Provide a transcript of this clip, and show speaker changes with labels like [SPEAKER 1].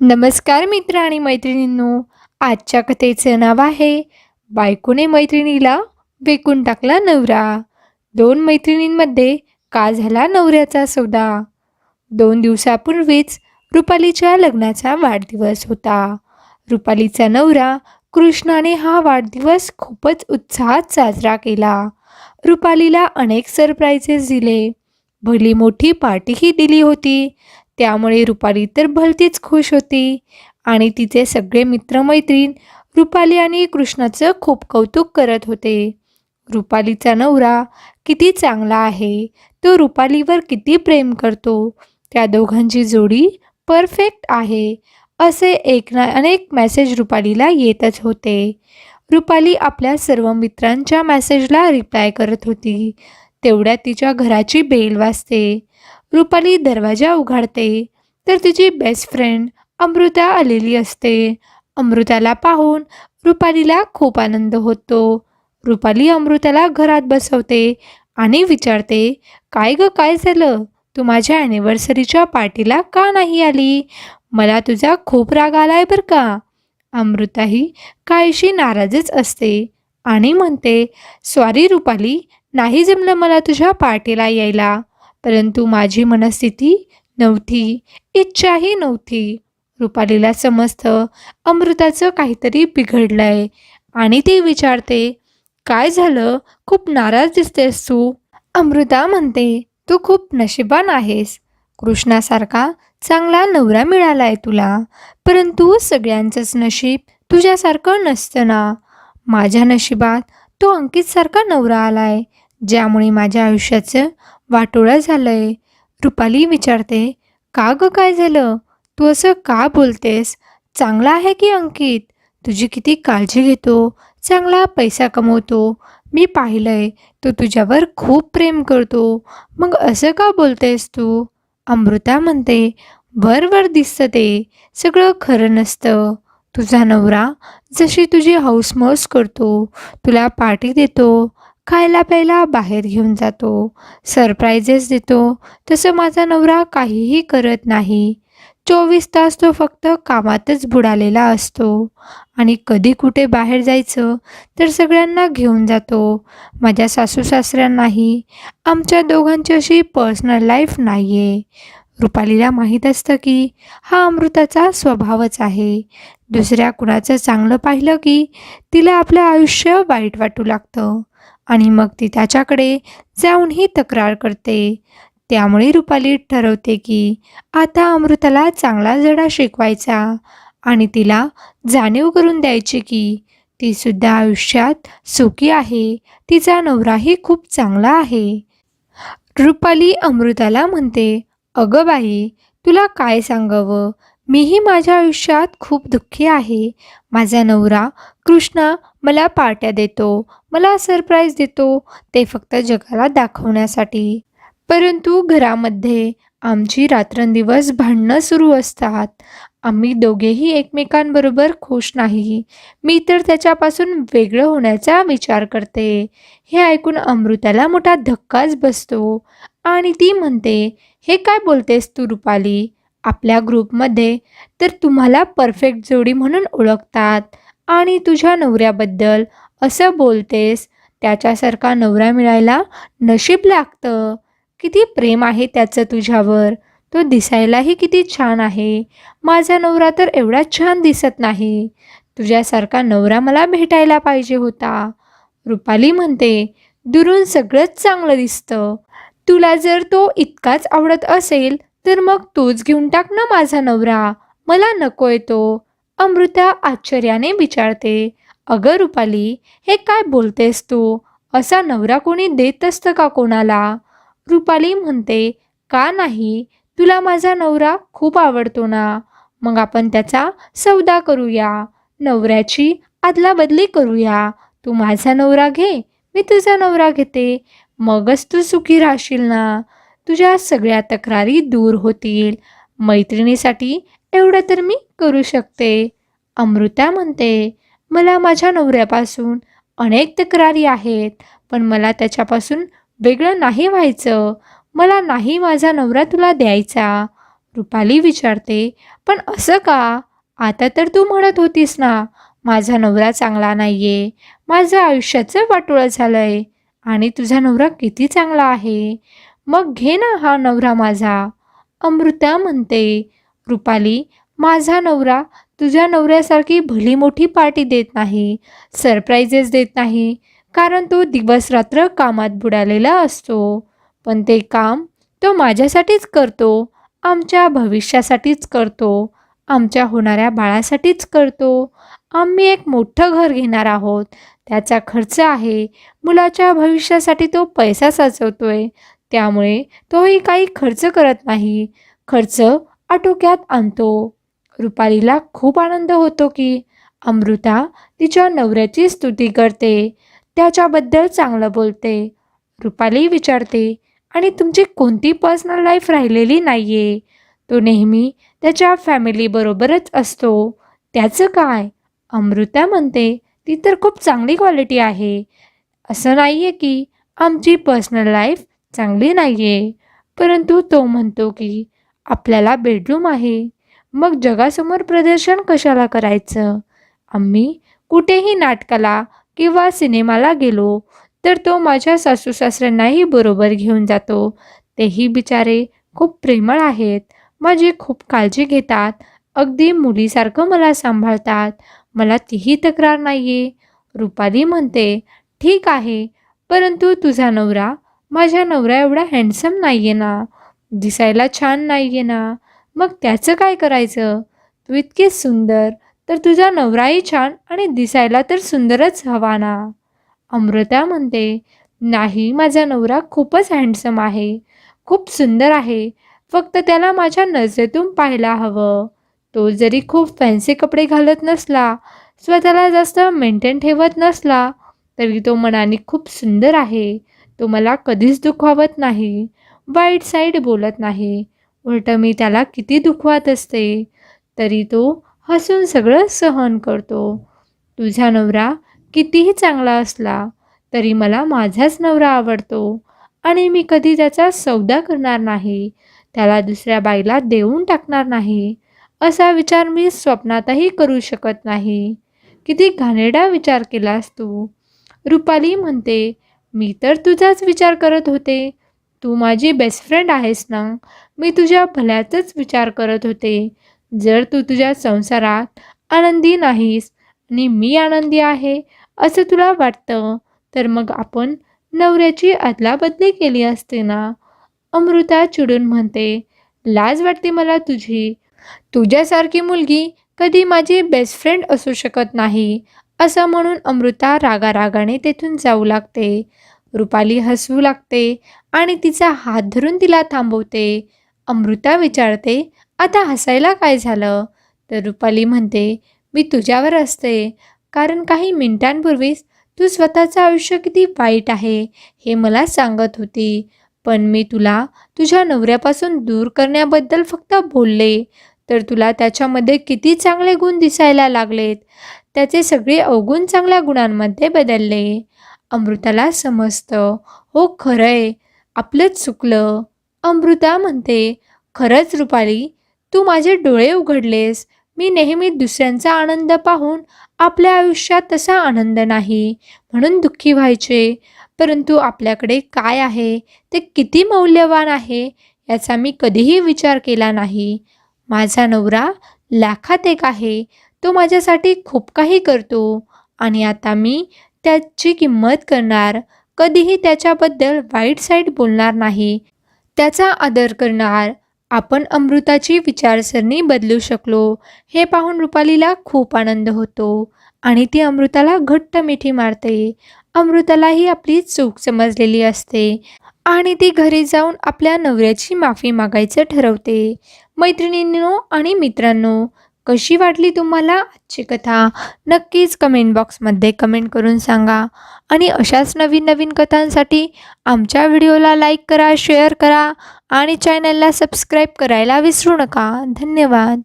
[SPEAKER 1] नमस्कार मित्र आणि मैत्रिणींनो आजच्या कथेचं नाव आहे बायकोने मैत्रिणीला विकून टाकला नवरा. दोन मैत्रिणींमध्ये का झाला नवऱ्याचा सौदा? दोन दिवसापूर्वीच रुपालीच्या लग्नाचा वाढदिवस होता. रुपालीचा नवरा कृष्णाने हा वाढदिवस खूपच उत्साहात साजरा केला. रुपालीला अनेक सरप्राईजेस दिले. भली मोठी पार्टीही दिली होती. त्यामुळे रुपाली तर भलतीच खुश होती. आणि तिचे सगळे मित्रमैत्रीण रुपाली आणि कृष्णाचं खूप कौतुक करत होते. रुपालीचा नवरा किती चांगला आहे तो रुपालीवर किती प्रेम करतो त्या दोघांची जोडी परफेक्ट आहे असे एक ना अनेक मेसेज रुपालीला येतच होते. रुपाली आपल्या सर्व मित्रांच्या मेसेजला रिप्लाय करत होती. तेवढ्या तिच्या घराची बेल वाजते. रुपाली दरवाजा उघडते तर तिची बेस्ट फ्रेंड अमृता आलेली असते. अमृताला पाहून रुपालीला खूप आनंद होतो. रुपाली अमृताला घरात बसवते आणि विचारते काय ग काय झालं? तू माझ्या ॲनिव्हर्सरीच्या पार्टीला का नाही आली? मला तुझा खूप राग आलाय बरं का? अमृताही काहीशी नाराजच असते आणि म्हणते सॉरी रुपाली नाही जमलं मला तुझ्या पार्टीला यायला. परंतु माझी मनस्थिती नव्हती इच्छाही नव्हती. रुपालीला समजतं अमृताचं काहीतरी बिघडलंय आणि ती विचारते काय झालं? खूप नाराज दिसतेस तू. अमृता म्हणते तू खूप नशिबान आहेस. कृष्णासारखा चांगला नवरा मिळालाय तुला परंतु सगळ्यांचंच नशीब तुझ्यासारखं नसतं ना माझ्या नशिबात तो अंकितसारखा नवरा आलाय ज्यामुळे माझ्या आयुष्याचं वाटोळा झालंय. रुपाली विचारते का ग काय झालं? तू असं का बोलतेस? चांगला आहे की अंकित? तुझी किती काळजी घेतो? चांगला पैसा कमवतो. मी पाहिलंय तो तुझ्यावर खूप प्रेम करतो. मग असं का बोलतेस तू? अमृता म्हणते वरवर दिसतं ते. सगळं खरं नसतं. तुझा नवरा जशी तुझी हौसमौस करतो. तुला पार्टी देतो. खायला प्यायला बाहेर घेऊन जातो. सरप्राईजेस देतो. तसं माझा नवरा काहीही करत नाही. चोवीस तास तो फक्त कामातच बुडालेला असतो. आणि कधी कुठे बाहेर जायचं तर सगळ्यांना घेऊन जातो. माझ्या सासू सासऱ्यांनाही. आमच्या दोघांची अशी पर्सनल लाईफ नाही आहे रुपालीला माहीत असतं की हा अमृताचा स्वभावच आहे. दुसऱ्या कुणाचं चांगलं पाहिलं की तिला आपलं आयुष्य वाईट वाटू लागतं. आणि मग ती त्याच्याकडे जाऊनही तक्रार करते. त्यामुळे रुपाली ठरवते की आता अमृताला चांगला जडा शिकवायचा आणि तिला जाणीव करून द्यायची की ती सुद्धा आयुष्यात सुखी आहे. तिचा नवराही खूप चांगला आहे. रुपाली अमृताला म्हणते अगं बाई तुला काय सांगावं? मीही माझ्या आयुष्यात खूप दुःखी आहे. माझा नवरा कृष्णा मला पार्ट्या देतो मला सरप्राईज देतो ते फक्त जगाला दाखवण्यासाठी. परंतु घरामध्ये आमची रात्रंदिवस भांडणं सुरू असतात. आम्ही दोघेही एकमेकांबरोबर खुश नाही. मी तर त्याच्यापासून वेगळं होण्याचा विचार करते. हे ऐकून अमृताला मोठा धक्काच बसतो आणि ती म्हणते हे काय बोलतेस तू रुपाली? आपल्या ग्रुपमध्ये तर तुम्हाला परफेक्ट जोडी म्हणून ओळखतात. आणि तुझ्या नवऱ्याबद्दल असं बोलतेस त्याच्यासारखा नवरा मिळायला नशीब लागतं? किती प्रेम आहे त्याचं तुझ्यावर? तो दिसायलाही किती छान आहे. माझा नवरा तर एवढा छान दिसत नाही. तुझ्यासारखा नवरा मला भेटायला पाहिजे होता. रुपाली म्हणते दुरून सगळंच चांगलं दिसतं. तुला जर तो इतकाच आवडत असेल तर मग तोच घेऊन टाक ना माझा नवरा. मला नकोय तो. अमृता आश्चर्याने विचारते अगं रुपाली हे काय बोलतेस तू? असा नवरा कोणी देत असतं का कोणाला? रुपाली म्हणते का नाही तुला माझा नवरा खूप आवडतो ना. मग आपण त्याचा सौदा करूया. नवऱ्याची अदलाबदली करूया. तू माझा नवरा घे मी तुझा नवरा घेते. मगच तू सुखी राहशील ना. तुझ्या सगळ्या तक्रारी दूर होतील. मैत्रिणीसाठी एवढं तर मी करू शकते. अमृता म्हणते मला माझ्या नवऱ्यापासून अनेक तक्रारी आहेत पण मला त्याच्यापासून वेगळं नाही व्हायचं. मला नाही माझा नवरा तुला द्यायचा. रुपाली विचारते पण असं का? आता तर तू म्हणत होतीस ना माझा नवरा चांगला नाही आहे माझं आयुष्याचं वाटोळं झालं आहे आणि तुझा नवरा किती चांगला आहे. मग घे ना हा नवरा माझा. अमृता म्हणते रुपाली माझा नवरा तुझ्या नवऱ्यासारखी भली मोठी पार्टी देत नाही सरप्राईजेस देत नाही कारण तो दिवसरात्र कामात बुडालेला असतो. पण ते काम तो माझ्यासाठीच करतो आमच्या भविष्यासाठीच करतो आमच्या होणाऱ्या बाळासाठीच करतो. आम्ही एक मोठं घर घेणार आहोत त्याचा खर्च आहे मुलाच्या भविष्यासाठी तो पैसा साचवतोय त्यामुळे तोही काही खर्च करत नाही. खर्च आटोक्यात आणतो. रुपालीला खूप आनंद होतो की अमृता तिच्या नवऱ्याची स्तुती करते. त्याच्याबद्दल चांगलं बोलते. रुपाली विचारते आणि तुमची कोणती पर्सनल लाईफ राहिलेली नाही आहे तो नेहमी त्याच्या फॅमिलीबरोबरच असतो. त्याचं काय? अमृता म्हणते ती तर खूप चांगली क्वालिटी आहे. असं नाही आहे की आमची पर्सनल लाईफ चांगली नाही आहे परंतु तो म्हणतो की आपल्याला बेडरूम आहे. मग जगासमोर प्रदर्शन कशाला करायचं? आम्ही कुठेही नाटकाला किंवा सिनेमाला गेलो तर तो माझ्या सासू सासऱ्यांनाही बरोबर घेऊन जातो. तेही बिचारे खूप प्रेमळ आहेत. माझी खूप काळजी घेतात. अगदी मुलीसारखं मला सांभाळतात. मला तीही तक्रार नाही आहे रुपाली म्हणते ठीक आहे परंतु तुझा नवरा माझ्या नवरा एवढा हँडसम नाही आहे ना. दिसायला छान नाही आहे ना? मग त्याचं काय करायचं? तू इतकी सुंदर तर तुझा नवराही छान आणि दिसायला तर सुंदरच हवा ना? अमृता म्हणते नाही माझा नवरा खूपच हँडसम आहे. खूप सुंदर आहे. फक्त त्याला माझ्या नजरेतून पाहायला हवं. तो जरी खूप फॅन्सी कपडे घालत नसला स्वतःला जास्त मेंटेन ठेवत नसला तरी तो मनाने खूप सुंदर आहे. तो मला कधीच दुखावत नाही. वाईट साईड बोलत नाही. उलट मी त्याला किती दुखवात असते. तरी तो हसून सगळं सहन करतो. तुझा नवरा कितीही चांगला असला तरी मला माझाच नवरा आवडतो. आणि मी कधी त्याचा सौदा करणार नाही. त्याला दुसऱ्या बाईला देऊन टाकणार नाही. असा विचार मी स्वप्नातही करू शकत नाही. किती घाणेरडा विचार केलास तू. रुपाली म्हणते मी तर तुझाच विचार करत होते. तू माझी बेस्ट फ्रेंड आहेस ना? मी तुझ्या भल्याचाच विचार करत होते. जर तू तुझ्या संसारात आनंदी नाहीस आणि मी आनंदी आहे असं तुला वाटतं तर मग आपण नवऱ्याची अदलाबदली केली असते ना? अमृता चिडून म्हणते लाज वाटते मला तुझी. तुझ्यासारखी मुलगी कधी माझी बेस्ट फ्रेंड असू शकत नाही असं म्हणून अमृता रागारागाने तेथून जाऊ लागते. रुपाली हसवू लागते आणि तिचा हात धरून तिला थांबवते. अमृता विचारते आता हसायला काय झालं? तर रुपाली म्हणते मी तुझ्यावर असते कारण काही मिनिटांपूर्वीच तू स्वतःचं आयुष्य किती वाईट आहे हे मला सांगत होती. पण मी तुला तुझ्या नवऱ्यापासून दूर करण्याबद्दल फक्त बोलले. तर तुला त्याच्यामध्ये किती चांगले गुण दिसायला लागलेत. त्याचे सगळे अवगुण चांगल्या गुणांमध्ये बदलले. अमृताला समजतं हो खरंय. आपलंच चुकलं. अमृता म्हणते खरंच रुपाली तू माझे डोळे उघडलेस. मी नेहमी दुसऱ्यांचा आनंद पाहून आपल्या आयुष्यात तसा आनंद नाही. म्हणून दुःखी व्हायचे. परंतु आपल्याकडे काय आहे? ते किती मौल्यवान आहे? याचा मी कधीही विचार केला नाही. माझा नवरा लाखात एक आहे. तो माझ्यासाठी खूप काही करतो. आणि आता मी त्याची किंमत करणार. कधीही त्याच्याबद्दल वाईट साईड बोलणार नाही. त्याचा आदर करणार. आपण अमृताची विचारसरणी बदलू शकलो. हे पाहून रुपालीला खूप आनंद होतो आणि ती अमृताला घट्ट मिठी मारते. अमृतालाही आपली चूक समजलेली असते आणि ती घरी जाऊन आपल्या नवऱ्याची माफी मागायचं ठरवते. मैत्रिणींनो आणि मित्रांनो कशी वाटली तुम्हाला आजची कथा? नक्कीच कमेंट बॉक्समध्ये कमेंट करून सांगा. आणि अशाच नवीन नवीन कथांसाठी आमच्या व्हिडिओला लाईक करा शेअर करा आणि चॅनलला सबस्क्राईब करायला विसरू नका. धन्यवाद.